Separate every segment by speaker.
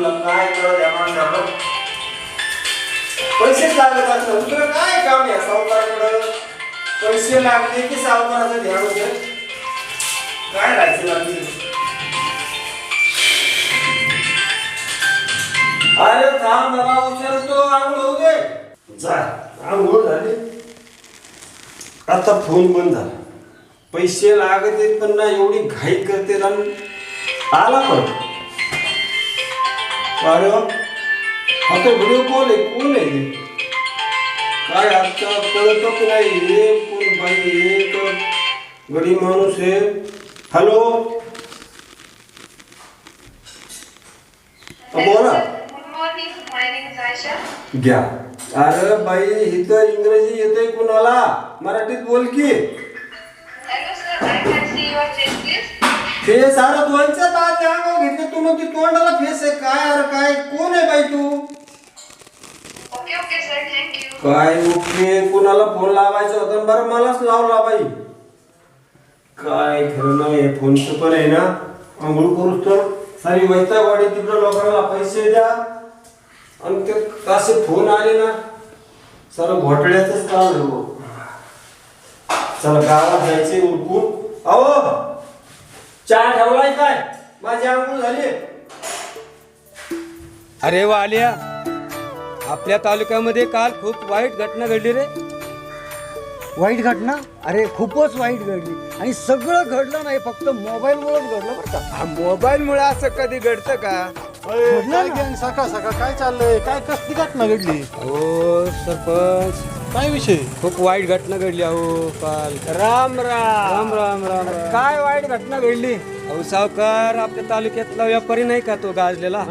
Speaker 1: तुला काय कळत या माणसाला पैसेच लागत असतात. तुला काय काम या सावकाराकडं? पैसे लागले की सावकाराचं ध्यान होते? काय राहायचं लागते अरे थांब बाबा उचलतो. आंघोळ होऊ दे. जा आंघोळ झाली. आता फोन बंद झाला. पैसे लागत आहेत पण ना एवढी घाई करते ना. आला पण अरे वा. आता व्हिडिओ कॉल आहे? कोण आहे काय आता कळतच नाही हे कोण बाई हे गरीब माणूस आहे. हॅलो? बोला. घ्या. अरे बाई इथं इंग्रजी येते कुणाला? मराठीत बोल की. फेस अरे दोनच्या तास अंगावर घेतले तू मग ती तोंडाला फेस आहे? काय अरे काय? कोण आहे बाई तू. काय ओके? कुणाला फोन लावायचा होता? बरं मलाच लावला बाई. काय खरं नाही हे फोनचं पण आहे ना? आंघोळ करूच तर? सारी वैतागवाडी तिकडं लोकांना पैसे द्या. आणि ते असे फोन आले ना? सर घोटाळ्याच काम. चला गावात जायचे उरकून. अहो! चहा ठेवलाय काय माझी आंघोळ झाली
Speaker 2: अरे वालिया आपल्या तालुक्यामध्ये काल खूप वाईट घटना घडली रे.
Speaker 3: वाईट घटना? अरे खूपच वाईट घडली. आणि सगळं घडलं नाही फक्त मोबाईलमुळेच घडलं बरं का.
Speaker 2: मोबाईल मुळे असं कधी घडतं का?
Speaker 4: सकाळ सकाळ काय चाललंय? काय कसली घटना घडली?
Speaker 2: हो सरपंच.
Speaker 4: काय विषय?
Speaker 2: खूप वाईट घटना घडली अहो काल. राम राम. राम राम राम काय वाईट घटना घडली? अहो सावकार आपल्या तालुक्यातला व्यापारी नाही का तो गाजलेला?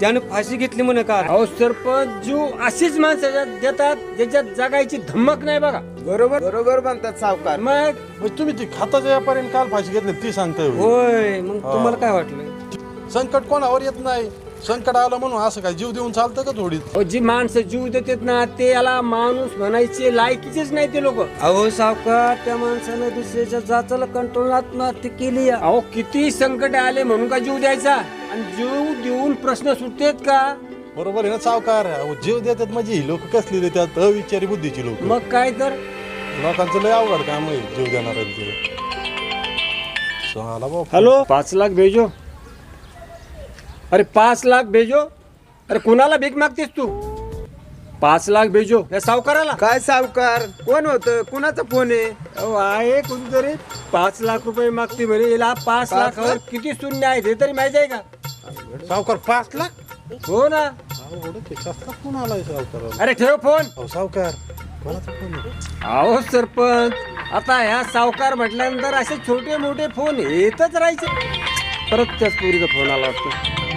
Speaker 2: त्यानं फाशी घेतली म्हणे का अहो सरपंच जीव अशीच माणसाच्या देतात ज्याच्यात जगायची धमक नाही बघा. बरोबर बरोबर म्हणतात सावकार. मग?
Speaker 4: म्हणजे तुम्ही ती खाताच्या व्यापाऱ्याने काल फाशी घेतली ती सांगताय होय.
Speaker 2: होय मग तुम्हाला काय वाटलं?
Speaker 4: संकट कोणावर येत नाही. संकट आलं म्हणून असं काय जीव देऊन चालतं का थोडी
Speaker 2: अहो, जी माणसं जीव देतात ना ते याला माणूस म्हणायचे लायकीचेच नाही ते लोक. अहो सावकार त्या माणसानं दुसऱ्याच्या जाचाला कंट्रोल आत्महत्या केली अहो किती संकट आले म्हणून का जीव द्यायचा? आणि जीव देऊन प्रश्न सुटतेत का?
Speaker 4: बरोबर आहे ना सावकार. अहो, जीव देतात म्हणजे ही लोक कसली देतात अविचारी बुद्धीची लोक.
Speaker 2: मग काय तर?
Speaker 4: लोकांचं लय अवघड काम आहे जीव देणाऱ्यांचं. बाबा.
Speaker 2: हॅलो? पाच लाख भेजो. अरे पाच लाख भेजो. अरे कुणाला भीक मागतेस तू? पाच लाख भेजो. या सावकाराला.
Speaker 5: काय सावकार? कोण होत? कुणाचा फोन आहे?
Speaker 2: अहो आहे कोणतरी. पाच लाख रुपये मागते म्हणे. याला पाच लाखावर किती शून्य आहेत हे तरी माहिती आहे का?
Speaker 4: सावकार पाच लाख?
Speaker 2: हो ना.
Speaker 4: अवघड आहे आलाय सावकार
Speaker 2: अरे ठेव फोन.
Speaker 4: सावकार कोणाचा फोन आहे?
Speaker 2: अहो सरपंच आता ह्या सावकार म्हटल्यानंतर असे छोटे मोठे फोन येतच राहायचे. परत त्याच पोरीचा फोन आला वाटतो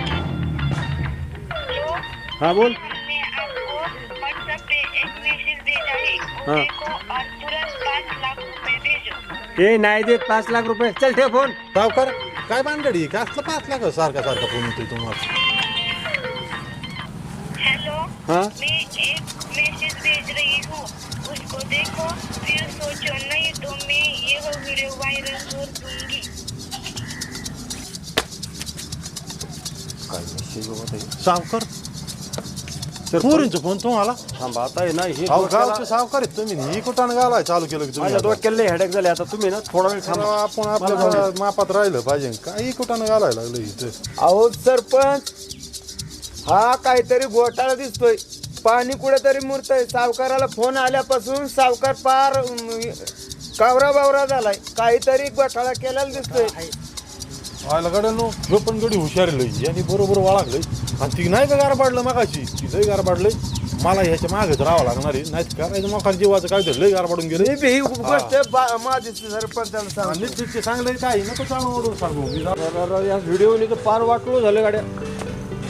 Speaker 2: हा बोल.
Speaker 6: मैंने आपको व्हाट्सएप पे एक मैसेज भेजा है वो
Speaker 2: हाँ।
Speaker 6: देखो और तुरंत पाँच लाख रुपए भेजो
Speaker 2: हे नाही देत पाच लाख रुपये. चल ठेव फोन.
Speaker 4: सावकार काय भानगडी? काय असलं पाच लाख? सारखा सारखा फोन येतोय तुम्हाला.
Speaker 6: हेलो
Speaker 2: हाँ?
Speaker 6: मैं एक मैसेज भेज रही हूँ. उसको देखो फिर सोचो नहीं तो मैं ये वो वीडियो वायरल कर दूंगी.
Speaker 4: सावकार पोरींचा फोन तुम्हाला
Speaker 2: थांबा आता आहे ना हे
Speaker 4: अहो,
Speaker 2: डोक्याला-
Speaker 4: गावचे सावकार आहेत तुम्ही ही कुठं घालाय चालू केलं की तुम्ही
Speaker 2: माझ्या
Speaker 4: आता?
Speaker 2: डोक्याला हेडेक झाले आता तुम्ही ना थोडा वेळ थांबा
Speaker 4: आपण आपल्या मापात राहिलं पाहिजे काही कुठं घालायला लागलं इथं
Speaker 5: अहो सरपंच हा काहीतरी घोटाळा दिसतोय पाणी कुठेतरी मुरतंय सावकाराला फोन आल्यापासून सावकार पार कावरा बावरा झालाय काहीतरी घोटाळा केलेला दिसतोय
Speaker 4: व्हायला गाड्यानो ह्यो पण गडी हुशार लई. आणि बरोबर वळागलंय. आणि ती नाही का गार पाडलं मागाशी? ती लई गार पाडलंय मला ह्याच्या मागच राहावं लागणार आहे. नाही करायचं मोकार जीवाचं काय लई गार पाडून गेलं.
Speaker 5: ही बी- ही गोष्ट बा- माझी सरपंचाला सांग
Speaker 4: आणि ठीक चांगलं काय नको चालू ओढून सांगू. मी
Speaker 2: या व्हिडिओने तर फार वाटलो झालं गाड्या.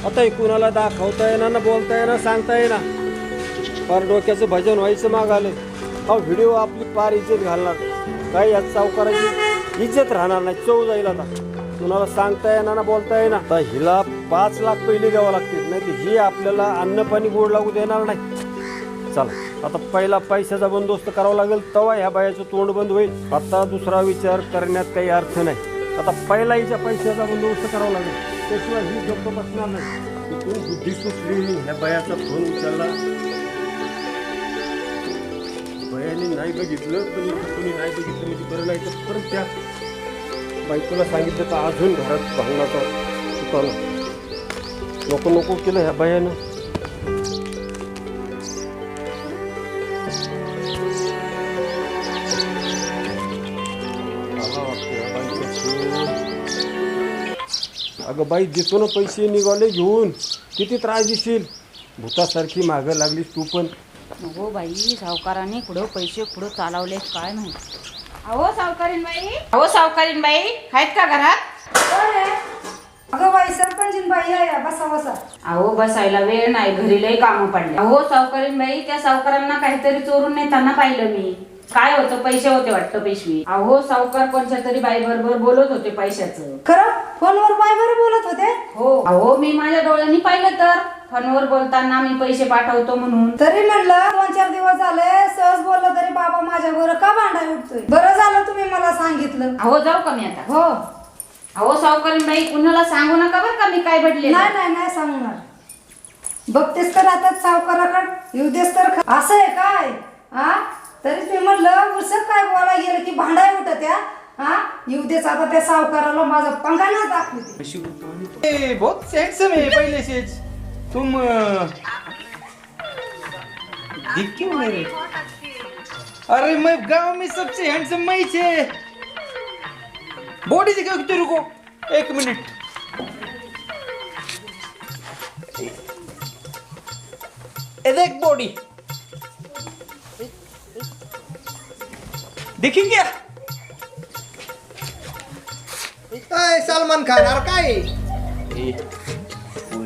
Speaker 2: आता हे कुणाला दाखवता येणार ना बोलता येणार सांगता येणार. फार डोक्याचं भजन व्हायचं माग आलं हा व्हिडिओ आपली फार इज्जत घालणार. काही या सावकाराची इज्जत राहणार नाही चव जाईल आता. कुणाला सांगता येणार ना बोलता येणार. तर हिला पाच लाख पहिले द्यावं लागतील. नाही तर ही आपल्याला अन्न पाणी गोड लागू देणार नाही. चला आता पहिला पैशाचा बंदोबस्त करावा लागेल तेव्हा ह्या बायाचं तोंड बंद होईल. आता दुसरा विचार करण्यात काही अर्थ नाही. आता पहिला हिच्या पैशाचा बंदोबस्त करावा लागेल. त्याशिवाय ही गप्प बसणार नाही. तू बुद्धी सुचली ह्या बायाचा फोन उचलला. बयाने नाही बघितलं पण कोणी नाही बघितलं म्हणजे बरं नाही तर परत त्या बायकोला सांगितलं तर अजून घरात भांडणाचा चुकावला नको नको केलं ह्या बायानं. अगं बाई देतो ना पैसे निघाले घेऊन किती त्रास देशील? भूतासारखी मागं लागलीस तू पण.
Speaker 7: हो बाई सावकाराने कुठं पैसे कुठं चालवले काय माहिती? अहो सावकारीन बाई अहो सावकारीन बाई आहेत का घरात?
Speaker 8: अगं बाई सरपंचीन बाई या बसा बसा.
Speaker 7: अहो बसायला वेळ नाही. घरी लय कामं पडले. अहो सावकारीन बाई त्या सावकारांना काहीतरी चोरून नेताना पाहिलं मी. काय होतं? पैसे होते वाटतं पेशवी. अहो सावकार कोणत्या तरी बाई बरोबर बोलत होते पैशाचं.
Speaker 8: खरं? फोनवर बाय बरं बोलत होते?
Speaker 7: हो. अहो मी माझ्या डोळ्यांनी पाहिलं तर. फोनवर बोलताना मी पैसे पाठवतो म्हणून.
Speaker 8: तरी म्हणलं दोन चार दिवस झाले सहज बोललं तरी बाबा माझ्या बरं का भांडाय उठतोय बरं झालं तुम्ही मला सांगितलं.
Speaker 7: अहो जाऊ का मी आता?
Speaker 8: हो.
Speaker 7: अहो सावकारीन बाई कुणाला सांगू नका बरं का मी काय बदले
Speaker 8: नाही नाही नाही सांगणार. बघतेस तर आता सावकाराकडे येऊ देस तर ख- असं आहे काय? हा तरीच मी म्हणलं उसक काय बोलायला गेलं की भांडाय उठत त्या हा येऊ देच आता त्या सावकाराला माझा पंगाना दाखवते
Speaker 5: ए, बहुत हैंडसम पहले से तुम अ, दिख क्यों मेरे अरे मैं गांव में सबसे हैंडसम मैं ही छे बॉडी दिखाओ कितने रुको एक मिनट। देख बॉडी। देखी क्या?
Speaker 3: काय सलमान खान अरे काय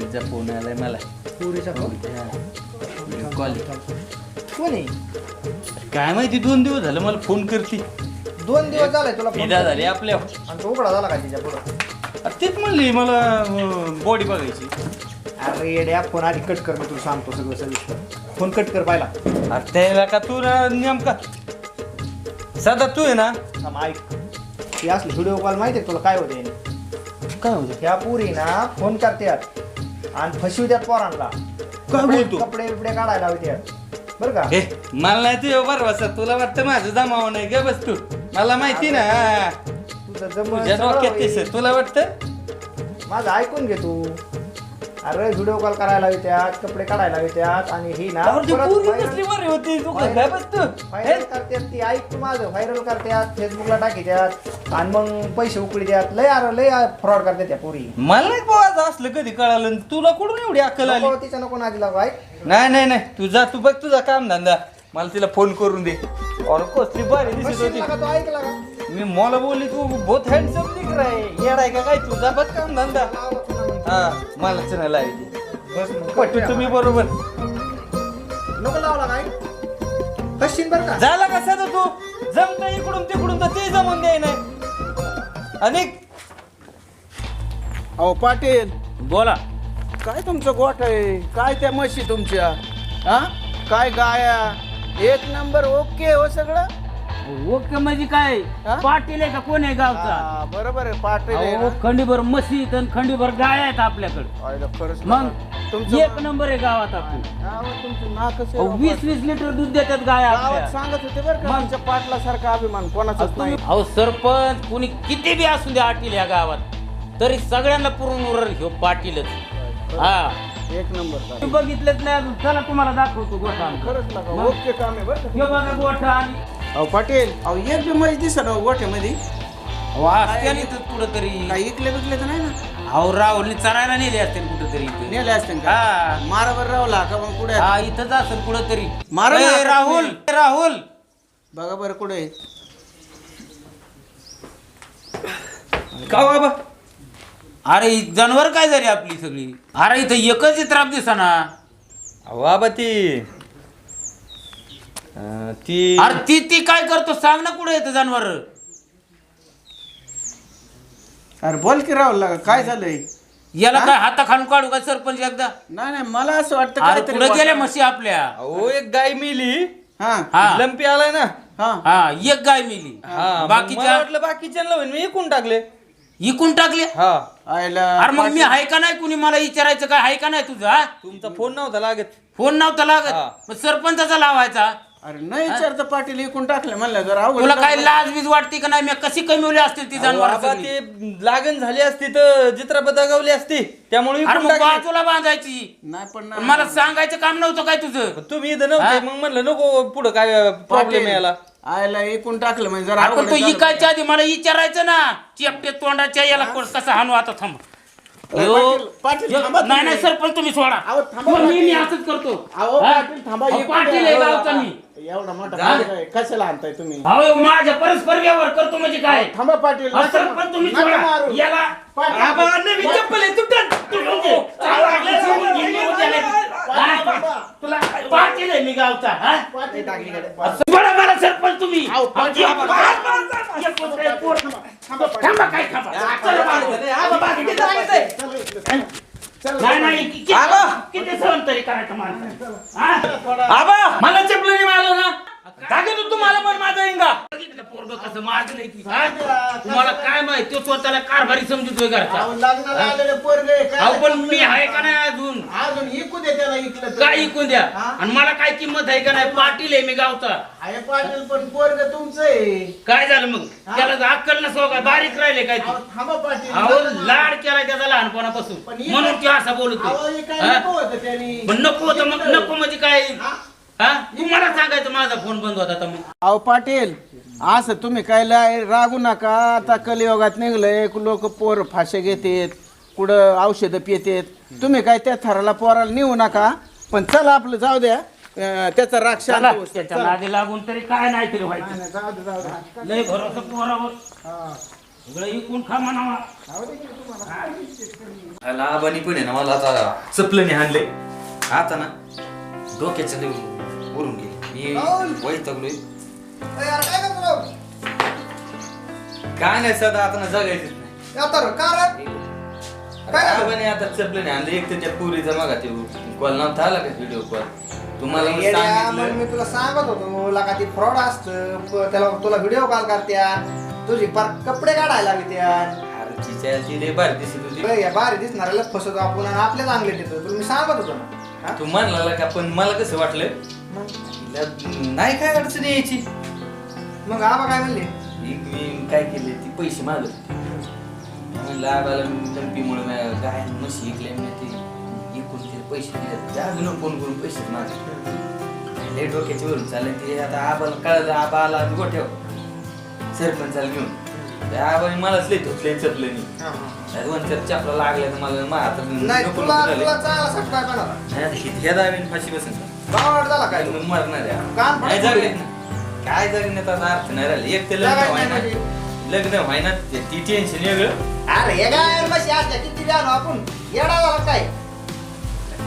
Speaker 9: पोरीचा फोन आलाय मला
Speaker 3: पुरीचा फोन
Speaker 9: कॉल
Speaker 3: कोण आहे?
Speaker 9: काय माहिती दोन दिवस झालं मला फोन करते.
Speaker 3: दोन दिवस झाले तुला फोन
Speaker 9: फिदा झाली आपल्या.
Speaker 3: आणि तो उघडा झाला का तिच्या पुढं?
Speaker 9: तेच म्हणली मला बॉडी बघायची.
Speaker 3: अरे येड्या फोन आधी कट कर मी तुला सांगतो सगळं सविस्तर फोन कट कर पाहिला.
Speaker 9: अरे त्याला का तू ना नेमका? सदा तू आहे ना?
Speaker 3: थांब, ऐक. ती असली व्हिडिओ कॉल माहिती आहे तुला? काय होते
Speaker 9: काय होतं
Speaker 3: ह्या पुरी ना फोन करतात आणि फसवित्यात पोरांना.
Speaker 9: काय
Speaker 3: कपडे-
Speaker 9: बोलतो?
Speaker 3: कपडे बिपडे काढायला होत्यात बरं का?
Speaker 9: हे मला नाही तू बरोबर सर तुला वाटतं माझं जमाव नाही ग बस तू? मला माहिती ना.
Speaker 3: तुझं जमलं
Speaker 9: तुझ्या
Speaker 3: सगळं
Speaker 9: डोक्यात
Speaker 3: होईल.
Speaker 9: तेच तुला वाटतं?
Speaker 3: माझं ऐकून घे तू. अरे व्हिडिओ कॉल करायला येतात कपडे काढायला येतात आणि ही ना
Speaker 9: त्यावर ती
Speaker 3: परत
Speaker 9: पोरगी
Speaker 3: viral-
Speaker 9: कसली बरी होती तू काय
Speaker 3: व्हायरल करतात ती ऐक तू माझं व्हायरल करतात फेसबुकला टाकीत्यात आणि मग पैसे उकळी द्यात. लय अरे लय फ्रॉड करतात त्या पोरी.
Speaker 9: मला नाही असलं कधी कळालं आणि तुला कुठून एवढी अक्कल आली?
Speaker 3: नको तिच्या नको नादी लागू ऐक.
Speaker 9: नाही नाही नाही. तू जा तू बघ तुझा काम धंदा. मला तिला फोन करून दे. और कसली बरी दिसत
Speaker 3: बसशील
Speaker 9: होती.
Speaker 3: तू ऐकला का
Speaker 9: मी मला बोलली तू बहुत हँडसम दिख रहा है. येड आहे का काय तुझा बघ काम धंदा. हा मला नाही लावायची.
Speaker 3: बस मग.
Speaker 9: पटू तुम्ही बरोबर.
Speaker 3: नको लावला काय बसशील बरं का?
Speaker 9: झाला का सदा तू? जमत इकडून तिकडून तर ते जमून द्याय नाही आणि
Speaker 5: अहो पाटील.
Speaker 9: बोला.
Speaker 5: काय तुमचं गोठ आहे? काय त्या म्हशी तुमच्या? हा? काय गाया? एक नंबर ओके हो सगळं?
Speaker 10: ओके म्हणजे काय
Speaker 5: हा?
Speaker 10: पाटील आहे का कोण आहे गावचा
Speaker 5: हा, बरोबर आहे पाटील आहे
Speaker 10: अहो
Speaker 5: ना?
Speaker 10: खंडीभर म्हशीत आणि खंडीभर गाय आहेत आपल्याकडे
Speaker 5: खरंच
Speaker 10: मग
Speaker 5: ना. तुमचं
Speaker 10: एक नंबर आहे गावात आपण
Speaker 5: नाव तुमचं नाकच आहे
Speaker 10: अहो,
Speaker 5: बाबा.
Speaker 10: वीस वीस लिटर दूध देतात गाय
Speaker 5: गावात सांगत होते बरं का
Speaker 10: मग?
Speaker 5: आमच्या पाटलासारखा अभिमान कोणाचाच नाही
Speaker 10: अहो सरपंच कोणी किती बी असू द्या आटील ह्या गावात तरी सगळ्यांना पुरून उरल ह्यो पाटीलच हा
Speaker 5: एक नंबर काय.
Speaker 10: तुम्ही बघितलंच नाही अजून चला तुम्हाला दाखवतो गोठा आमचा.
Speaker 5: खरंच लागा
Speaker 10: मग?
Speaker 5: ओके काम आहे बरं का
Speaker 10: बघा गोठा आणि
Speaker 5: अहो पाटील. अहो एक बी म्हैस दिसत अहो गोठ्यामध्ये.
Speaker 10: अहो, असत्या ना इथं कुठंतरी
Speaker 5: काही इकले बिकले तर नाही ना?
Speaker 10: अहो राहुलने चरायला नेले असतील कुठंतरी इथे.
Speaker 5: नेले असते का?
Speaker 10: हा.
Speaker 5: मारावर रावला का मग कुठे
Speaker 10: हा इथंच असेल कुठंतरी
Speaker 5: मारा ना.
Speaker 10: ए, राहुल ए, राहुल.
Speaker 5: बघा बरं कुठे
Speaker 10: का बाबा? अरे जनावर काय झाली आपली सगळी? अरे इथं एकच त्राप दिसाना.
Speaker 9: बाबा ती अं, ती
Speaker 10: अरे ती ती काय करतो? सांग ना कुठे येतं जनावर.
Speaker 5: अरे बोल की राहुल लागा काय झालंय?
Speaker 10: याला काय हाता खालून काढू का सरपंच एकदा?
Speaker 5: नाही नाही मला असं वाटतं
Speaker 10: अरे
Speaker 5: काहीतरी
Speaker 10: पुढे गेल्या. म्हशी आपल्या.
Speaker 9: अहो एक गाय मिली.
Speaker 5: हा.
Speaker 10: हा.
Speaker 9: लंपी आलाय ना.
Speaker 5: हा.
Speaker 10: हा एक गाय मिली.
Speaker 9: हा
Speaker 10: बाकीच्या
Speaker 9: वाटलं बाकीच्या मी इकून टाकले.
Speaker 10: इकून टाकले?
Speaker 9: हा.
Speaker 10: अरे मग मी आहे का नाही कुणी? मला विचारायचं काय? आहे का नाही तुझं हा?
Speaker 9: तुमचा फोन नव्हता लागत.
Speaker 10: फोन नव्हता
Speaker 9: हा.
Speaker 10: लागत मग सरपंचाचा लावायचा.
Speaker 5: अरे नाही विचारतं पाटील इकून टाकलं म्हणलं जर
Speaker 10: तुला काय लाज बीज वाटते का नाही? मी कशी कमी असतील ती
Speaker 9: आबा
Speaker 10: जनावर
Speaker 9: ते लागण झाली असती तर चित्रपट दगावली असती. त्यामुळे
Speaker 10: अरे
Speaker 9: विकून
Speaker 10: मग
Speaker 9: टाकली.
Speaker 10: बाजूला बांधायची.
Speaker 5: नाही पण
Speaker 10: पण मला सांगायचं काम नव्हतं काय तुझं?
Speaker 9: तुम्ही इथं नव्हते मग म्हणलं नको पुढं काय प्रॉब्लेम यायला.
Speaker 5: आयला इकून टाकलं म्हणजे जरा
Speaker 10: आपण
Speaker 5: अवघड
Speaker 10: तो
Speaker 5: झालं.
Speaker 10: इकायच्या आधी मला विचारायचं ना. चेपटे तोंडाच्या याला कोण कसा हाणू आता थांब.
Speaker 5: पाटील, पाटील,
Speaker 10: यो,
Speaker 5: थांबा
Speaker 10: नाही नाही
Speaker 5: तुम्ही.
Speaker 10: सरपंच तुम्ही सोडा.
Speaker 5: अहो, थांबा,
Speaker 10: हो, मी. असंच करतो.
Speaker 5: अहो
Speaker 10: हा?
Speaker 5: पाटील थांबा
Speaker 10: अहो, पाटील आहे. गावचा मी.
Speaker 5: एवढा मोठा
Speaker 10: जा.
Speaker 5: पाटील आहे. कशाला आणताय तुम्ही
Speaker 10: अहो माझ्या परस्पर व्यवहार करतो म्हणजे काय
Speaker 5: थांबा पाटील
Speaker 10: हा,
Speaker 5: नका
Speaker 10: सरपंच तुम्ही
Speaker 5: नका
Speaker 10: सोडा
Speaker 5: मारू.
Speaker 10: याला
Speaker 5: पाटील.
Speaker 10: आबा, नवी चप्पल आहे, तुटन. तुला पाटील आहे मी गावचा हा?
Speaker 5: पाटील.
Speaker 10: असं मला सरपंच तुम्ही
Speaker 5: अहो, पाटील,
Speaker 10: एक पोर, एक पोर, एक पोर. थांबा काय थांबा चला? नाही नाही कि- किती-
Speaker 9: आबा.
Speaker 10: किती सहन तरी करायचं मला हा?
Speaker 9: आबा! मला चपलं मारलं ना? टाकेल तुम्हाला पण माझा इंगा
Speaker 10: बघितलं पोरगं कसं मारलंय की, हा? तुम्हाला काय? माहीत? तो स्वतःला कारभारी समजतोय घरचा.
Speaker 5: अहो, लग्नाला आलेले पोरगे
Speaker 10: अहो पण मी आहे का नाही
Speaker 5: तर.
Speaker 10: काय ऐकून द्या.
Speaker 5: हा?
Speaker 10: आणि मला काय किंमत आहे का नाही? पाटील आहे मी गावचा.
Speaker 5: पाटील पण पोरग तुमचं आहे.
Speaker 10: काय झालं मग? त्याला अक्कल नसो काय बारीक राहिले काय
Speaker 5: अहो,
Speaker 10: ते
Speaker 5: थांबा पाटील
Speaker 10: अहो लाड केलाय त्याचा लहानपणापासून.
Speaker 5: पण ही-
Speaker 10: म्हणून तो असा
Speaker 5: अहो,
Speaker 10: बोलतो
Speaker 5: हे काय
Speaker 10: हा?
Speaker 5: नको होतं त्यांनी.
Speaker 10: पण नको होतं मग नको म्हणजे काय?
Speaker 5: हा?
Speaker 10: हा? तुम्हाला सांगायचं माझा फोन बंद होता तर मग.
Speaker 5: अहो पाटील असं तुम्ही काय लाय रागू नका. आता कलियोगात निघलंय लोक पोर फाशे घेतात कुठं औषधं पितात. तुम्ही काय त्या थराला पोराला नेऊ नका पण चला आपलं जाऊ द्या. अं, त्याचा राग शांत
Speaker 10: चला,
Speaker 5: होऊ दे.
Speaker 10: त्याच्या नादी लागून तरी काय नाही तरी व्हायचं.
Speaker 5: चला. जाऊ दे, जाऊ दे.
Speaker 10: लय भरोसा पोरावर. सगळं इकून खा म्हणावा.
Speaker 9: आला आबानी पण आहे ना मला आता चपलने हाणले आता ना डोक्याच्या लय उरून गेले. मी वैतगलोय. काय नाही सदा आता ना जगायचंच नाही. आबाने आता आणले एक पुरीचा मागा ते कॉल नव्हता आला का व्हिडिओ कॉल तुम्हाला मग
Speaker 3: येड्या, मग
Speaker 9: सांगितलं
Speaker 3: मी तुला सांगत होतो लका ती फ्रॉड असतं? त्याला तुला व्हिडिओ कॉल करत्या. तुझी पार कपडे काढायला लागत्या
Speaker 9: अरे तिच्या ती लय भारी दिसत होती.
Speaker 3: बघ, या दिसणाऱ्याला फसवतो आपण आणि आपल्या चांगले देतो तुला मी सांगत होतो ना. हा?
Speaker 9: तू म्हणला का पण मला कसं वाटलं? तिला नाही काय अडचण यायची.
Speaker 3: मग आबा काय म्हणले?
Speaker 9: एक मी काय केले ती पैसे मागत होती. म्हणलं आबाला धमकीमुळे गाय म्हशी ऐकले मी ते ते पैसे दिले. अजून फोन करून पैसे मागे लय डोक्याच्या वरून चालले. ते आता आबाला कळलं आबा आला गोठ्याव सरपंचाला घेऊन आबाने मलाच लय धुतले चपले चार चपला लागल्या तर मला मा आता
Speaker 3: नाही
Speaker 9: नको
Speaker 3: तुला
Speaker 9: नको झालंय.
Speaker 3: तुला चांगला सटका करणार
Speaker 9: नाही, आता किती ह्या दाबीने फाशी बसेल
Speaker 3: झाला काय?
Speaker 9: मरणार नाही. काय जगण्यात अर्थ नाही राहिले. एक ते लग्न
Speaker 3: नाही
Speaker 9: व्हायना ते- ती टेन्शन वेगळं
Speaker 3: अरे हे काय मशी असल्या किती द्या आपण? येडा झाला काय?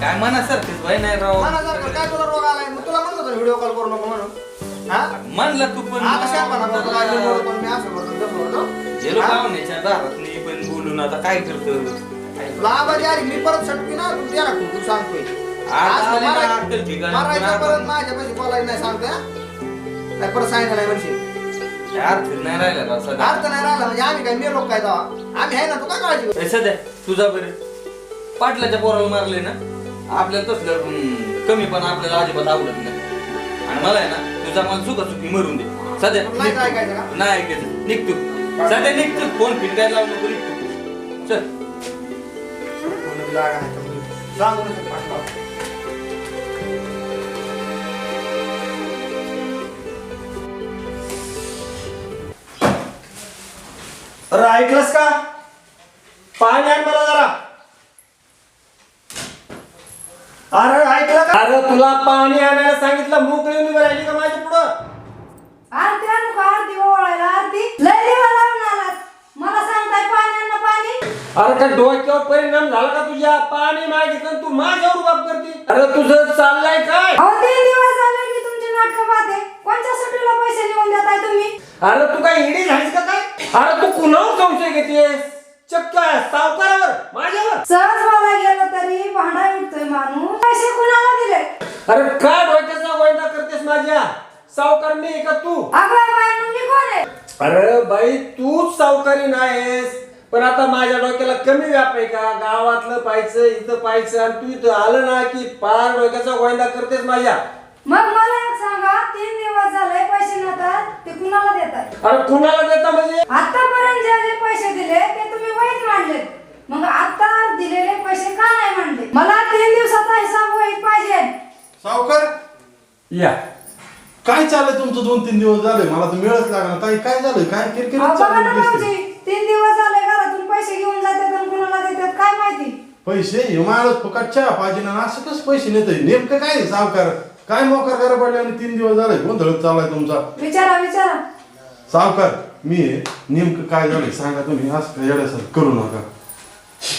Speaker 9: काय मनासारखंच व्हाय नाही राव.
Speaker 3: मनासारखं काय तुला रोग आलाय? मग तुला म्हणत होतो व्हिडिओ कॉल करू नको म्हणून. हा?
Speaker 9: म्हणला तू पण.
Speaker 3: आता शहाणपणा करतो काय बिनडोळ पण मी असं करतो तसं करतो.
Speaker 9: गेलो
Speaker 3: हा?
Speaker 9: पाहुण्याच्या दारात मी पण बोलून आता काय करतो?
Speaker 3: तुला आवाज आली मी परत सटकी ना तू द्या ना तू तू सांगतोय.
Speaker 9: आता
Speaker 3: असं
Speaker 9: आले ना
Speaker 3: माराय-
Speaker 9: अक्कल ठिकाणी.
Speaker 3: मारायचं
Speaker 9: पण
Speaker 3: परत
Speaker 9: आपण-
Speaker 3: माझ्या पैसे बोलायचं नाही सांगतोय हा? नाही परत सांगितलं नाही म्हणशील.
Speaker 9: अर्थ नाही राहिला राव सध्या.
Speaker 3: अर्थ नाही राहिला म्हणजे आम्ही काय मेलो काय तेव्हा? आम्ही आहे ना तू काय काळजी करतो?
Speaker 9: ए, सध्या तुझा बरं. पाटलाच्या पोराला मारले ना आपल्याला तसलं हम्म, कमी पण आपल्याला अजिबात आवडत नाही. आणि मला आहे ना तुझा मला चुका चुकी मरून दे. सध्या
Speaker 3: पण नाही
Speaker 9: निघ
Speaker 3: ऐकायचं का?
Speaker 9: तू. नाही ऐकायचं. निघ तू. सध्या निघ तू. फोन फिरकायला लावू नको निघ तू चल
Speaker 3: म्हणून लागा नाही तर मग सांगू नको पाठवा.
Speaker 1: अरे ऐकलंस का? पाणी आण मला जरा. अरे ऐकलं का? अरे तुला पाणी आणायला सांगितलं मोकळी उभी राहिली का माझ्या पुढं?
Speaker 8: आरती आणू का आरती ओवाळायला आरती. लय दिवा लावून आलात मला सांगताय पाणी आणा पाणी?
Speaker 1: अरे त्या डोक्यावर परिणाम झाला का तुझ्या? पाणी मागितलं आणि तू माझ्यावर बाप करते. अरे तुझं चाललंय काय?
Speaker 8: अहो तीन दिवस झाले की तुमची नाटकं पाहते. कोणत्या सुट्टीला पैसे लिहून देताय तुम्ही?
Speaker 1: अरे तू काय इडी झालीस का काय? अरे तू कुणावर संशय घेतेस? चक्क सावकारावर माझ्यावर.
Speaker 8: सहज बोला गेलं तरी भांडा उठतोय माणूस. पैसे कुणाला दिले?
Speaker 1: अरे काय डोक्याचा गोंडा करतेस माझ्या? सावकार मी का तू?
Speaker 8: अगं बाय मी कोण आहे?
Speaker 1: अरे बाई तूच सावकारी नाहीस.
Speaker 2: पण आता माझ्या डोक्याला कमी व्याप आहे का? गावातलं पाहायचं इथं पाहायचं आणि तू इथं आलं ना की पार डोक्याचा गोंदा करतेस माझ्या?
Speaker 8: मग मला एक सांगा तीन दिवस झाले पैसे नव्हतात ते कुणाला देतात?
Speaker 2: अरे कुणाला देता म्हणजे?
Speaker 8: आतापर्यंत जे जे पैसे दिले ते तुम्ही वहीत मांडले मग आता दिलेले पैसे का नाही मांडले? मला तीन दिवसाचा हिसाब वहीत पाहिजे.
Speaker 4: सावकार
Speaker 2: या.
Speaker 4: काय चाललंय तुमचं दोन तीन दिवस झाले? मला तर मिळत लागणार ताई काय झालं काय किरकिर
Speaker 8: अहो, बघा ना
Speaker 4: चालू
Speaker 8: भाऊजी तीन दिवस झाले घरातून पैसे घेऊन जातात आणि कुणाला देतात काय माहिती?
Speaker 4: पैसे? हे माणूस फुकट चहा पाहिजे ना असं कसं पैसे नेतोय? नेमकं काय आहे सावकार? काय मोकार करा पडले आणि तीन दिवस झाले. गोंधळ चाललाय तुमचा.
Speaker 8: विचारा विचारा.
Speaker 4: सावकार मी आहे, नेमकं काय झालंय सांगा तुम्ही. असं काय करू नका.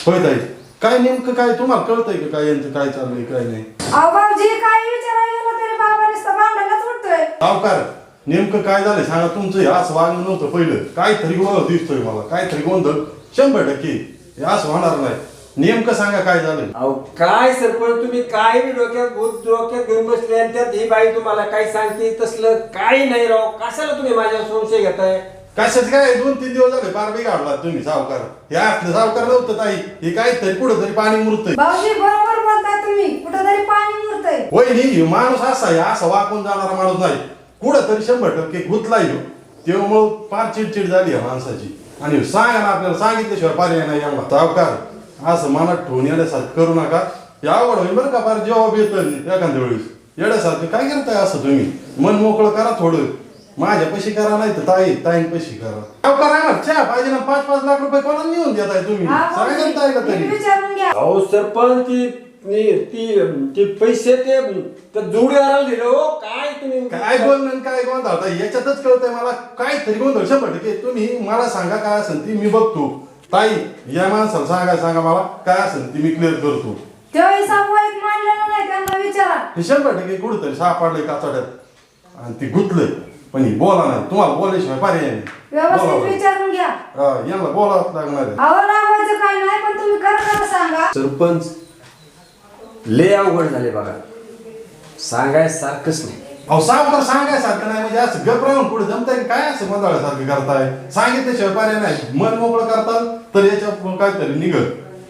Speaker 4: होय ताई काय नेमकं काय तुम्हाला कळतंय का काय यांचं काय चाललंय काय नाही?
Speaker 8: अहो भाऊजी काही विचारायला गेलं तरी बाबा नुसतं भांडायलाच उठतोय.
Speaker 4: सावकार नेमकं काय झालंय सांगा तुमचं हे असं वागणं नव्हतं पहिलं. काहीतरी गोंधळ दिसतोय मला. काहीतरी गोंधळ. शंभर टक्के हे असं होणार नाही. नेमकं सांगा काय झालंय?
Speaker 2: अहो काय सरपंच तुम्ही काय बी डोक्यात भूत डोक्यात घेऊन बसले आणि त्यात ही बाई तुम्हाला काय सांगते तसलं काही नाही राव. कशाला तुम्ही माझ्यावर संशय घेताय?
Speaker 4: कशाच काय? दोन तीन दिवस झाले बार बिघाडला तुम्ही सावकार. हे असलं सावकार नव्हतं ताई. हे काहीतरी कुठं तरी पाणी मुरतंय.
Speaker 8: भाऊजी बरोबर बोलताय तुम्ही. कुठंतरी पाणी मुरतंय.
Speaker 4: नाही माणूस असा आहे असा वाकून जाणारा माणूस नाही. कुठं तरी शंभर टक्के गुतलाय ह्यो. तेव्हा फार चिडचिड झाली माणसाची. आणि सांगा ना आपल्याला सांगितल्याशिवाय पर्याय नाही सावकार असं मनात ठेवून येण्यासारखं करू नका. हे आवड होईल बरं का फार जवाब येतं एखाद्या वेळेस. येण्यासारखं काय करताय असं तुम्ही? मन मोकळं करा थोडं. माझ्या पैसे करा नाही तर ताई ताईन पैसे करा. ना चहा पाहिजे ना पाच पाच लाख रुपये कोणाला नेऊन देताय तुम्ही?
Speaker 8: हा,
Speaker 4: सांगा
Speaker 8: भाऊजी,
Speaker 4: ना ताईला
Speaker 8: नीट
Speaker 4: तरी.
Speaker 2: अहो सरपंच ती ती ती- ते पैसे ते जोडीदाराला दिले हो. काय तुम्ही
Speaker 4: काय बोलणं काय गोंधळ? याच्यातच कळतंय मला. काय तरी गोंधळ. शंभर टक्के तुम्ही मला सांगा काय असेल ती मी बघतो. ताई या माणसाला सांगा सांगा मला काय असेल ती मी क्लिअर करतो.
Speaker 8: तो हिसाब वहीत मांडलेला नाही त्यांना विचारा.
Speaker 4: हे शंभर टक्के कुठंतरी सापडलंय काचाड्यात आणि ती गुतलंय. पण ही बोला नाही तुम्हाला बोलल्याशिवाय पर्याय नाही.
Speaker 8: व्यवस्थित
Speaker 4: बोला बरं.
Speaker 8: विचारून घ्या.
Speaker 4: हा, यांना बोलावंच लागणार आहे.
Speaker 8: अहो लावायचं काय नाही पण तुम्ही खरं खरं सांगा.
Speaker 2: सरपंच लय अवघड झाले बघा. सांगाय सारखंच नाही.
Speaker 4: अहो सावकार सांगायसारखं नाही म्हणजे असं गप राहून पुढे जमताय काय असं गोंधळासारखं करताय? सांगितल्याशिवाय पर्याय नाही. मन मोकळं करताल? तर याच्या काहीतरी निघल.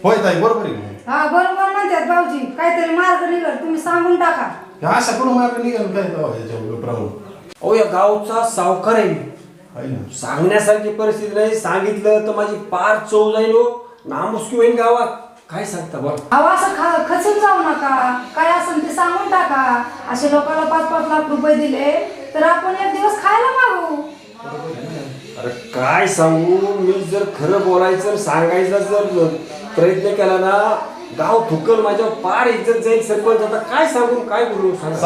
Speaker 4: होय ताई बरोबर आहे की
Speaker 8: हा बरोबर म्हणतात भाऊजी. काहीतरी मार्ग निघल. तुम्ही सांगून टाका.
Speaker 4: नाही असं कुठं मार्ग निघेल काय तेव्हा गप राहून
Speaker 2: अहो या गावचा सावकार आहे मी.
Speaker 4: आहे ना.
Speaker 2: सांगण्यासारखी परिस्थिती नाही. सांगितलं तर माझी पार चव जाईल हो. नामुष्की होईल गावात. काय सांगता बरं?
Speaker 8: अहो असं खा खचून जाऊ नका. काय असेल ते सांगून टाका. असे लोकांना पाच पाच लाख रुपये दिले तर आपण एक दिवस खायला मागू.
Speaker 2: अरे काय सांगू मी जर खरं बोलायचं सांगायचा जर प्रयत्न केला ना गाव थुकल माझ्या पार इज्जत जाईल सरपंच. आता काय सांगू काय बोलू? सांगा.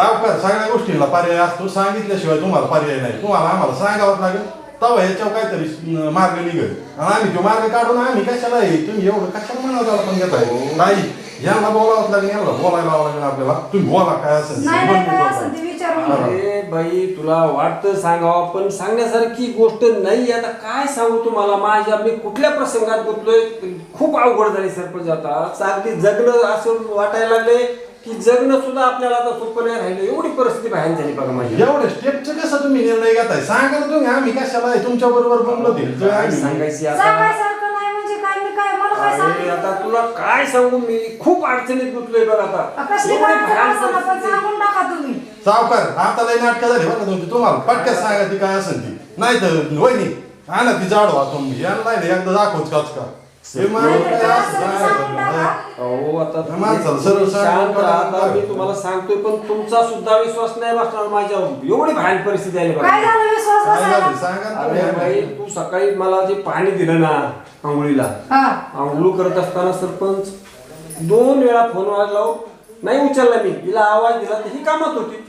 Speaker 4: सगळ्या गोष्टीला पर्याय असतो. सांगितल्याशिवाय तुम्हाला पर्याय नाही. तुम्हाला आम्हाला सांगावं लागेल. तेव्हा ह्याच्यावर काहीतरी मार्ग निघेल. आणि आम्ही तो मार्ग काढून आम्ही कशाला आहे तुम्ही एवढं कशाला म्हणावं पण घेताय? नाही यांना बोलावं लागेल यांना बोलायला लावावं लागेल आपल्याला. तुम्ही बोला काय असेल.
Speaker 2: अरे बाई तुला वाटतं सांगावं पण सांगण्यासारखी गोष्ट नाही. आता काय सांगू तुम्हाला? माझ्या मी कुठल्या प्रसंगात गुंतलोय? खूप अवघड झाली सरपंच आता. अगदी जगणं असं वाटायला लागले की जगणं सुद्धा आपल्याला आता सोपं नाही राहिलं. एवढी परिस्थिती बाहेर झाली बघा माझी.
Speaker 4: एवढे स्टेपचं कसं तुम्ही निर्णय घेताय? सांगा ना तुम्ही आम्ही कशाला तुमच्या बरोबर बोललो ते
Speaker 2: सांगायची आता
Speaker 8: सांगायसारखं नाही काय मी काय मला काय
Speaker 2: अरे आता तुला काय सांगू? मी खूप अडचणीत गुंतलोय बघ आता.
Speaker 8: कसली
Speaker 2: एवढी
Speaker 8: काय
Speaker 2: भयानक
Speaker 8: अडचण असेल पण
Speaker 2: परिस्थिती.
Speaker 8: सांगून टाका तुम्ही.
Speaker 4: सावकार आता लय नाटकं झाली बरं का तुमची. तुम्हाला पटक्यात सांगा ती काय असेल ती. नाही तर वहिनी आणा ती जाडवा तुम्ही यांना नाही एकदा दाखवच काच का?
Speaker 2: अहो आता तुम्ही शांत. राहा. आता मी तुम्हाला सांगतोय पण तुमचा सुद्धा विश्वास नाही बसणार माझ्यावर. एवढी भयान परिस्थिती आली बघा.
Speaker 8: झालं विश्वास बसायला?
Speaker 2: अरे बाई. तू सकाळी मला जे पाणी दिलं ना आंघोळीला
Speaker 8: हा.
Speaker 2: आंघोळ करत असताना सरपंच दोन वेळा फोन वाजला हो. नाही उचलला मी. तिला आवाज दिला तर ही कामात होती.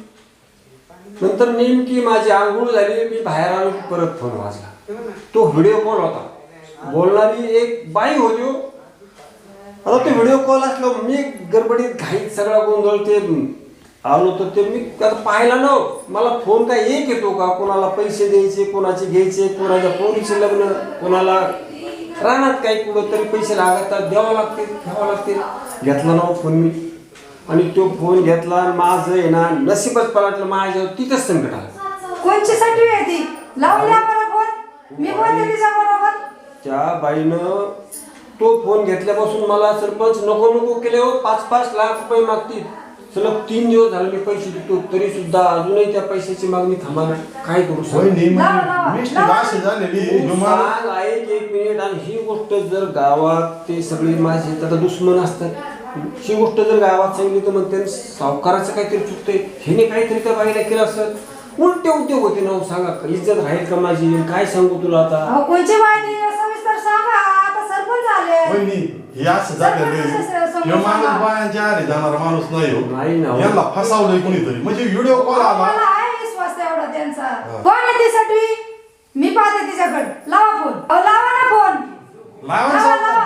Speaker 2: नंतर नेमकी माझी आंघोळ झाली मी बाहेर आलो की परत फोन वाजला. तो व्हिडिओ कॉल होता. बोलणारी एक बाई होती हो. आता ते व्हिडिओ कॉल असलो मी गडबडीत घाईत सगळा गोंधळ ते आलो तर ते मी आता पाहिला ना मला फोन काय एक येतो का? कोणाला पैसे द्यायचे कोणाचे घ्यायचे कोणाच्या पोरीचे लग्न कोणाला राहणार काही कुठं तरी पैसे लागतात द्यावं लागतील घ्यावं लागतील घेतला ना हो फोन मी. आणि तो फोन घेतला माझं आहे ना नशीबच पलटलं माझ्यावर तिथंच संकट आलं.
Speaker 8: कोणची साठी आहे ती? फोन मी बोलते तिच्या बरोबर
Speaker 2: त्या बाईनं तो फोन घेतल्यापासून मला सरपंच नको नको केले हो. पाच पाच लाख रुपये मागतील. सलग तीन दिवस झाले मी पैसे देतो. तरी सुद्धा अजूनही त्या पैशाची मागणी थांबणार काय करू
Speaker 4: म्हणजे. अशी झालेली ह्यो माणूस-
Speaker 2: सांग ऐक एक मिनिट. आणि ही गोष्ट जर गावात ते सगळे माझे आता दुश्मन असतात. ही गोष्ट जर गावात सांगली तर म्हणते सावकाराचं काहीतरी चुकतंय. हिने काहीतरी त्या बाईला केलं असत उलटे उद्योग होते ना हो, सांगा. इज्जत राहील का माझी? काय सांगू तुला आता?
Speaker 8: अहो कोणची
Speaker 4: वहिनी हे असं झालेलं आहे. ह्यो माणूस बायांच्या आरे जाणारा माणूस नाही
Speaker 2: नाही ना
Speaker 4: हो.
Speaker 2: हो.
Speaker 4: यांना फसावलंय कोणीतरी. म्हणजे व्हिडिओ कॉल आला.
Speaker 8: मला आहे विश्वास तेवढा त्यांचा कोण आहे ती सटवी मी पाहते तिच्याकडे. लावा फोन अहो लावा ना फोन
Speaker 4: लावा
Speaker 8: लावा,
Speaker 4: सारखं.
Speaker 8: लावा.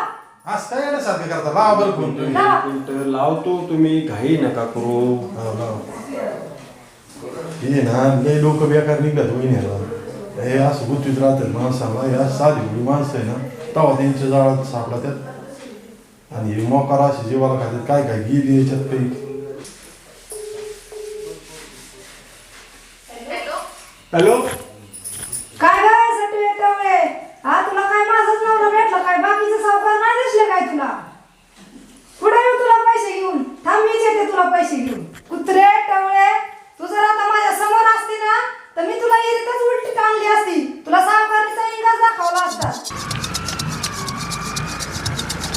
Speaker 4: असं काय येण्यासारखं करता. लावा बरं फोन तुम्ही
Speaker 8: लावा.
Speaker 2: एक मिनिटं. लावतो तुम्ही. घाई नका करू.
Speaker 4: हा, लावा. हे ना लय लोक बेकार निघतात वहिनी हे असं गुंतवीत राहतात माणसाला. या साधी माणसं आहे ना तेव्हा त्यांच्या जाळात सापडा त्यात आणि हे मोकार असे जीवाला खातात काय काय गेली याच्यात काही
Speaker 2: हॅलो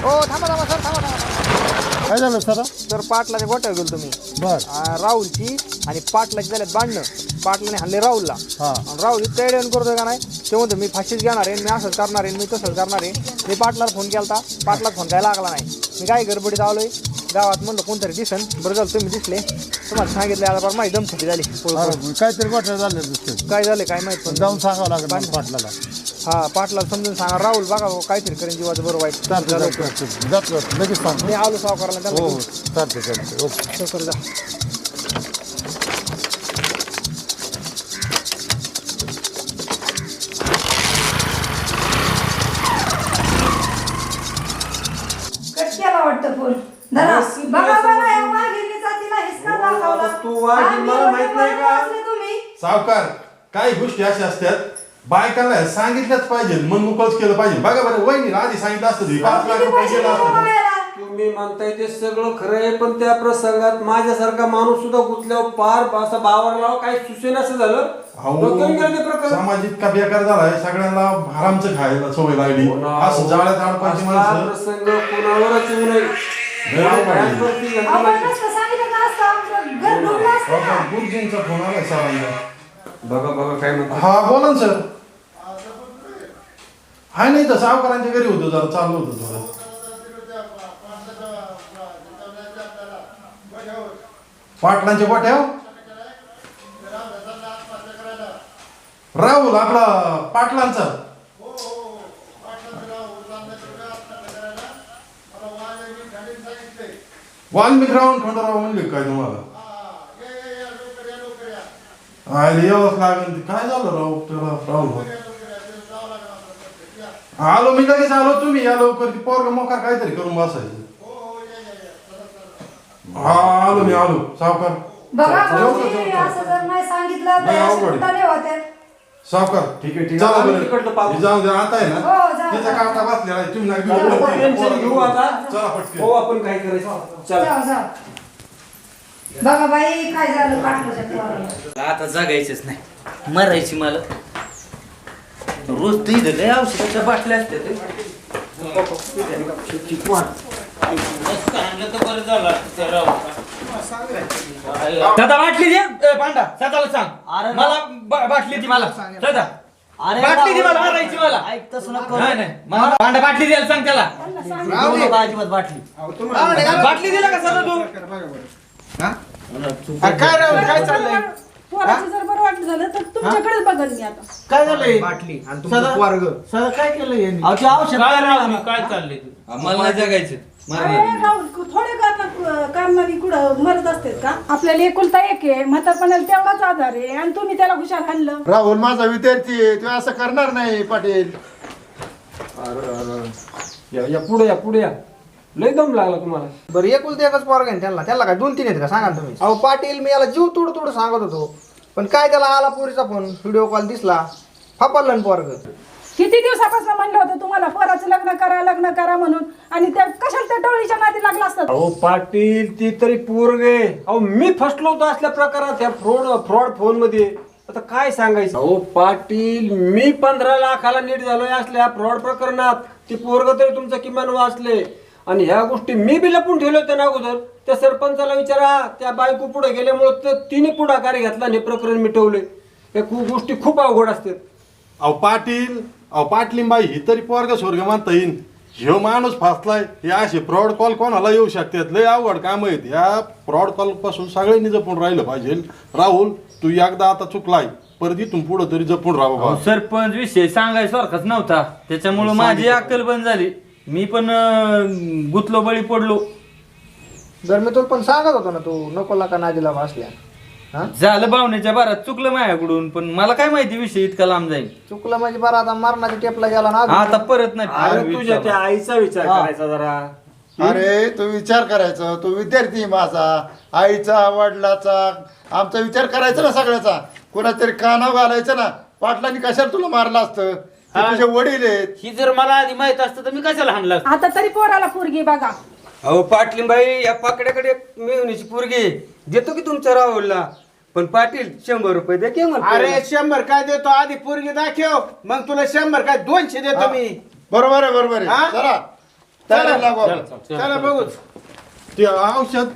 Speaker 8: हो थांबा
Speaker 3: थांबा सर थांबा थांबा
Speaker 4: काय झालं सर?
Speaker 3: तर पाटलाच्या गोट्यावर गेलो तुम्ही.
Speaker 4: बर.
Speaker 3: आ, राहुलची आणि पाटलाची झाल्यात भांडणं. पाटलाने हल्ले राहुलला.
Speaker 4: हा.
Speaker 3: आणि राहुल इतकं एडवण करतोय का नाही? ते म्हणतो मी फाशीच घेणार आहे मी असंच करणार आहे मी तसंच करणार आहे. मी पाटलाला फोन केला पाटला फोन काय लागला नाही. मी काय गडबडीत आलोय? गावात म्हणलं कोणतरी दिसन. बरं झालं तुम्ही दिसले. तुम्हाला सांगितलं आता बरं माहिती दमछुटी झाली. पळून पळून.
Speaker 4: काहीतरी गोठ्या झाले
Speaker 3: काय झाले काय माहीत. पण
Speaker 4: जाऊन सांगावं लागेल पाटलाला.
Speaker 3: हा पाटलाला समजून सांगा. राहुल बघा भाऊ, काहीतरी करेन जीवाचं बरं वाईट.
Speaker 4: चालतं
Speaker 3: झालं.
Speaker 4: चालतं जातो लगेच सांग.
Speaker 3: मी आलो सावकाराला त्याला
Speaker 4: हो
Speaker 3: घेऊन.
Speaker 4: चालतं चालतं ओके.
Speaker 3: चल, जा.
Speaker 8: कट केला वाटतं फोन? धरा. बघा बघा या वाघिणीचा तिला हिसका दाखवला.
Speaker 2: आता तू वाघीण
Speaker 8: आम्ही
Speaker 2: मला माहीत नाही का?
Speaker 8: वाचले तुम्ही.
Speaker 4: सावकार काही गोष्टी अशा असतात बायकांना हे सांगितलंच पाहिजे मन मोकळच केलं पाहिजे. बघा बरं वहिनीला आधी सांगितलं असतं हे पाच लाख रुपये गेलं असतं?
Speaker 2: तुम्ही म्हणताय ते सगळं खरं आहे पण त्या प्रसंगात माझ्यासारखा माणूस सुद्धा गुंतल्यावर पार असा बावरला काय सुसेन असं झालं? डोक्यावरून गेलं ते
Speaker 4: अहो
Speaker 2: प्रकरण
Speaker 4: समाज इतका बेकार झालाय सगळ्यांना आरामचं खायला सवय लागली.
Speaker 2: हो.
Speaker 4: असं जाळ्यात अडकवायची
Speaker 2: असला
Speaker 4: माणसं.
Speaker 2: प्रसंग कोणावरच येऊ नये.
Speaker 4: नाही पाहिजे.
Speaker 2: भयंकर ती
Speaker 8: आपण
Speaker 2: घटना
Speaker 8: नसतं सांगितलं का असतं आमचं? घर डुबलं असतं
Speaker 4: हो
Speaker 8: ना.
Speaker 4: का? गुरुजींचा फोन आलाय सरांना.
Speaker 2: बघा बघा काय म्हणतात.
Speaker 4: हा बोला ना सर. हाय नाही तर सावकारांच्या घरी होतो जरा चालू होतं थोडं. पाटलांच्या गोट्याव राहुल आपला पाटलांचा. वाल्मिक रावण खंडराव म्हणले काय तुम्हाला? आले यावंच लागेल काय झालं राव? त्याला राहुल? आलो मी लगेच आलो तुम्ही. या लवकर ती पोरग मोकार काहीतरी करून बसायचं. हा आलो मी आलो. सावकार.
Speaker 8: बघा
Speaker 4: जाऊ का,
Speaker 8: भाऊजी,
Speaker 4: जाऊ का?
Speaker 8: असं जर नाही सांगितलं तर
Speaker 4: नाही,
Speaker 8: असे
Speaker 4: अवघड आहे.
Speaker 8: कुठाने होते
Speaker 4: सावकार
Speaker 2: ठीक आहे ठीक
Speaker 4: चला
Speaker 2: आहे आम्ही
Speaker 4: बरं
Speaker 2: तिकडलं पाहू.
Speaker 4: हे जाऊ दे आता आहे
Speaker 8: हो,
Speaker 4: ना
Speaker 8: जा,
Speaker 4: तिचा
Speaker 8: जा.
Speaker 4: काटा बसलेला आहे. तुम्ही
Speaker 2: आपण
Speaker 4: घेऊ
Speaker 2: टेन्शन घेऊ आता.
Speaker 4: चला पटकन.
Speaker 2: हो आपण काय करायचं? चल.
Speaker 8: जाऊ जाऊ. बघा बाई काय झालं
Speaker 10: आता जगायचंच नाही. मरायची मला. रोज तर इथं लय औषधाच्या बाटल्या असतात
Speaker 9: दादा बाटली दे. ए, पांडा सदाला सांग. मला बा- बाटली दी मला. सदा बाटली दी मला मारायची मला. नाही नाही. मला पांडा बाटली द्यायला सांग त्याला. बाटली. दिला का सदा तू?
Speaker 3: काय राहुल काय चाललंय?
Speaker 11: पोराचं जर बरं वाटलं झालं तर बघल मी आता.
Speaker 3: काय झालंय बाटली आणि तुमचं पोरग. काय केलं यांनी?
Speaker 9: काय राव काय चाललंय तू? मला नाही जगायचं.
Speaker 11: अरे राहुल थोडे कारण कारणाने कुठं मरत असते का? आपल्याला एकुलता एक आहे म्हातारपणाला तेवढाच आधार आहे आणि तुम्ही त्याला हुशार आणलं
Speaker 4: राहुल माझा विद्यार्थी आहे तो असं करणार नाही पाटील.
Speaker 2: या या पुढे या पुढे या. लय दम लागला तुम्हाला.
Speaker 3: बरं एकुलते एकच पोरग आहे त्यांना? त्याला काय दोन तीन आहेत का? सांगा ना तुम्ही. अहो पाटील मी याला जीव तुडू तुडू सांगत होतो. पण काय त्याला आला पोरीचा फोन? व्हिडिओ कॉल दिसला. फापरला पोरग.
Speaker 11: किती दिवसापासून म्हणलं होतं तुम्हाला पोराचं लग्न करा लग्न करा म्हणून? आणि त्या कशाला त्या डोळीच्या नादी लागला असतात
Speaker 2: अहो पाटील ती तरी पोरगे अहो मी फसलो होतो असल्या प्रकारात या फ्रॉड फ्रॉड फोनमध्ये. आता काय सांगायचं? अहो पाटील मी पंधरा लाखाला नीट झालोय असल्या फ्रॉड प्रकरणात. ती पोरग तरी तुमचं किमान वाचले. आणि ह्या गोष्टी मी बी लपून ठेवल्या होत्या ना अगोदर. त्या सरपंचाला विचारा त्या बायको पुढे गेल्यामुळे तर तिने पुढाकार घेतला आणि हे प्रकरण मिटवले या खूप गोष्टी खूप अवघड असतात.
Speaker 4: अहो पाटील अहो पाटलिंबाई ही तरी पोरग स्वर्ग मानता येईन. ह्यो माणूस फासलाय हे असे फ्रॉड कॉल कोणाला येऊ शकतात? लय अवघड काम आहेत. या फ्रॉड कॉलपासून सगळ्यांनी जपून राहिलं पाहिजे. राहुल तू एकदा आता चुकलाय. परत इथून पुढं तरी जपून
Speaker 10: अहो, सरपंच विषय सांगायसारखाच नव्हता. त्याच्यामुळे माझी अक्कल बंद झाली. मी पण अं, गुतलो बळी पडलो.
Speaker 3: जर मी तुला पण सांगत होतो ना तू नको का नादीला असल्या हा?
Speaker 10: झालं भावनेच्या बारात चुकलं माझ्याकडून पण मला काय माहिती विषय इतका लांब जाईल
Speaker 3: चुकलं म्हणजे बरं आता मारणाच्या टेपला गेला ना अजून.
Speaker 10: आता परत नाही.
Speaker 2: अरे तुझ्या त्या आईचा विचार. करायचा जरा.
Speaker 12: अरे तू विचार करायचा तू विद्यार्थी आहे माझा. आईचा वडिलाचा आमचा विचार करायचा ना सगळ्याचा. कोणातरी कानाव घालायचं ना. पाटलांनी कशाला तुला मारलं असतं? ते तुझे वडील आहेत.
Speaker 10: ही जर मला आधी माहीत असतं तर मी कशाला हाणला असतो?
Speaker 11: आता तरी पोराला पोरगी बघा.
Speaker 2: अहो पाटलीबाई या पाकड्याकडे मिळवण्याची पोरगी देतो की तुमच्या राहुलला? पण पाटील शंभर रुपये दे की म्हणतो.
Speaker 5: अरे शंभर काय देतो? आधी पोरगी दाखव. मग तुला शंभर काय? दोनशे देतो मी.
Speaker 12: बरोबर आहे बरोबर
Speaker 5: हा?
Speaker 12: आहे चला.
Speaker 5: चला. बघूच.
Speaker 4: ते औषध